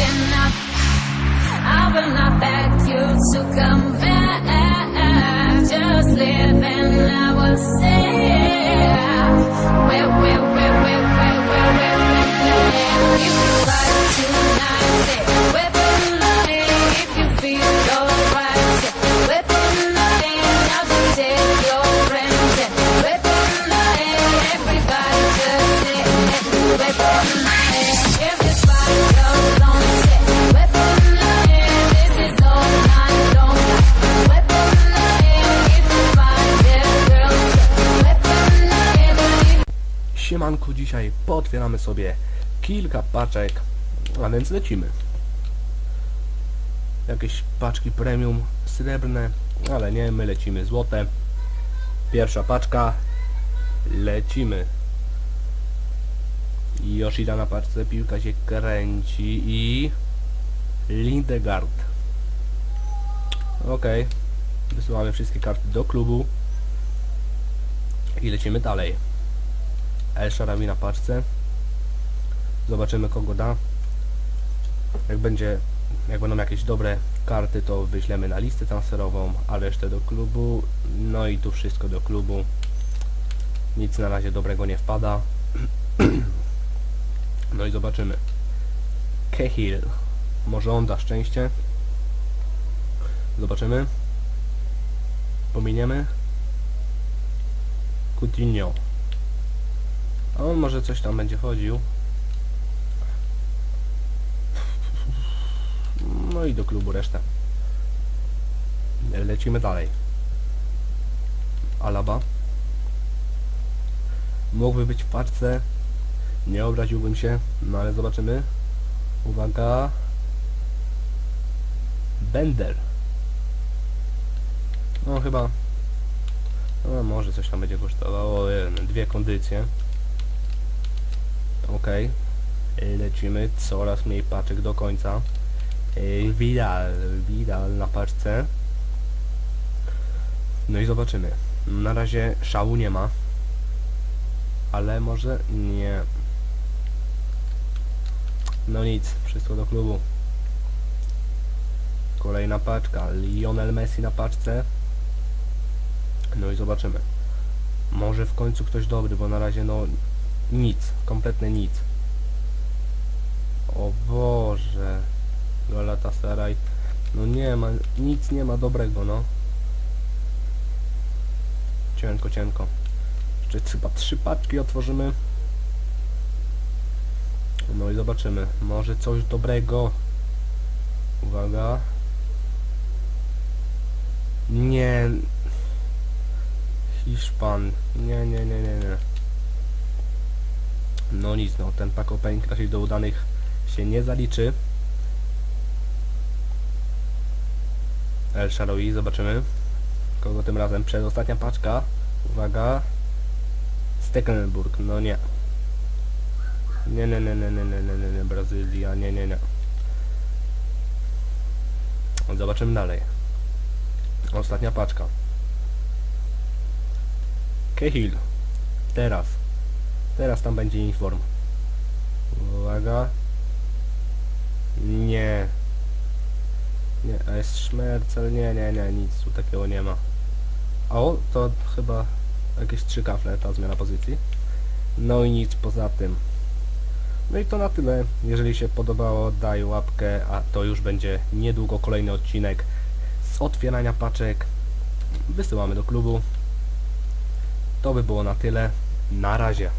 I will not beg you to come back. Just live and I will say, Siemanku, dzisiaj potwieramy sobie kilka paczek, a więc lecimy. Jakieś paczki premium srebrne, ale nie, my lecimy złote. Pierwsza paczka, lecimy. Yoshida na paczce, piłka się kręci i... Lindegard. Okej, wysyłamy wszystkie karty do klubu i lecimy dalej. El Sharawi na paczce. Zobaczymy kogo da. Jak będzie, jak będą jakieś dobre karty, to wyślemy na listę transferową, a resztę do klubu. No i tu wszystko do klubu. Nic na razie dobrego nie wpada. No i zobaczymy. Cahill. Może on da szczęście. Zobaczymy. Pominiemy. Coutinho. On może coś tam będzie chodził. No i do klubu resztę. Lecimy dalej. Alaba. Mógłby być w parce. Nie obraziłbym się, no ale zobaczymy. Uwaga. Bender. No chyba. No może coś tam będzie kosztowało. e, Dwie kondycje. Okej. Lecimy. Coraz mniej paczek do końca. Ej, Vidal. Vidal na paczce. No i zobaczymy. Na razie szału nie ma. Ale może nie. No nic. Wszystko do klubu. Kolejna paczka. Lionel Messi na paczce. No i zobaczymy. Może w końcu ktoś dobry, bo na razie no nic, kompletnie nic. O Boże. Galatasaray. No nie ma, nic nie ma dobrego, no. Cienko, cienko. Jeszcze chyba trzy paczki otworzymy. No i zobaczymy. Może coś dobrego. Uwaga. Nie. Hiszpan. Nie, nie, nie, nie, nie. No nic, no ten pack opening raczej do udanych się nie zaliczy. El Shaarawy, zobaczymy. Kogo tym razem? Przedostatnia paczka. Uwaga. Stecklenburg, no nie. Nie, nie, nie, nie, nie, nie, nie, nie, nie, Brazylia, nie, nie, nie. Zobaczymy dalej. Ostatnia paczka. Cahill. Teraz. Teraz tam będzie inform. Uwaga. Nie. Nie, a jest szmercel, nie, nie, nie, nic tu takiego nie ma. O, to chyba jakieś trzy kafle, ta zmiana pozycji. No i nic poza tym. No i to na tyle. Jeżeli się podobało, daj łapkę, a to już będzie niedługo kolejny odcinek z otwierania paczek. Wysyłamy do klubu. To by było na tyle. Na razie.